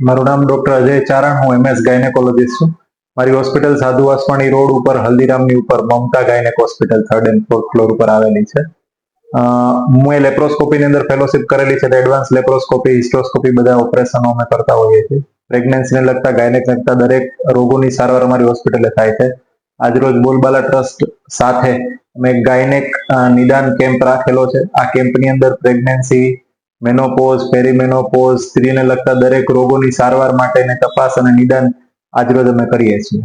મારું નામ ડોક્ટર અજય ચારણ, હું એમએસ ગાયનેકોલોજીસ્ટ છું. મારી હોસ્પિટલ સાધુ વાસવાણી રોડ ઉપર, હલ્દીરામની ઉપર, Mamta gynaec hospital third and fourth floor ઉપર આવેલી છે. હું એ લેપ્રોસ્કોપીની અંદર ફેલોશિપ કરેલી છે એડવાન્સ લેપ્રોસ્કોપી હિસ્ટ્રોસ્કોપી બધા ઓપરેશનો અમે કરતા હોઈએ છીએ. પ્રેગ્નન્સીને લગતા, ગાયનેક લગતા દરેક રોગોની સારવાર અમારી હોસ્પિટલે થાય છે. આજરોજ બોલબાલા ટ્રસ્ટ સાથે અમે ગાયનેક નિદાન કેમ્પ રાખેલો છે. આ કેમ્પની અંદર પ્રેગ્નન્સી મેનોપોઝ પેરીમેનોપોઝ સ્ત્રીને લગતા દરેક રોગોની સારવાર માટેની તપાસ અને નિદાન આજરોજ અમે કરીએ છીએ.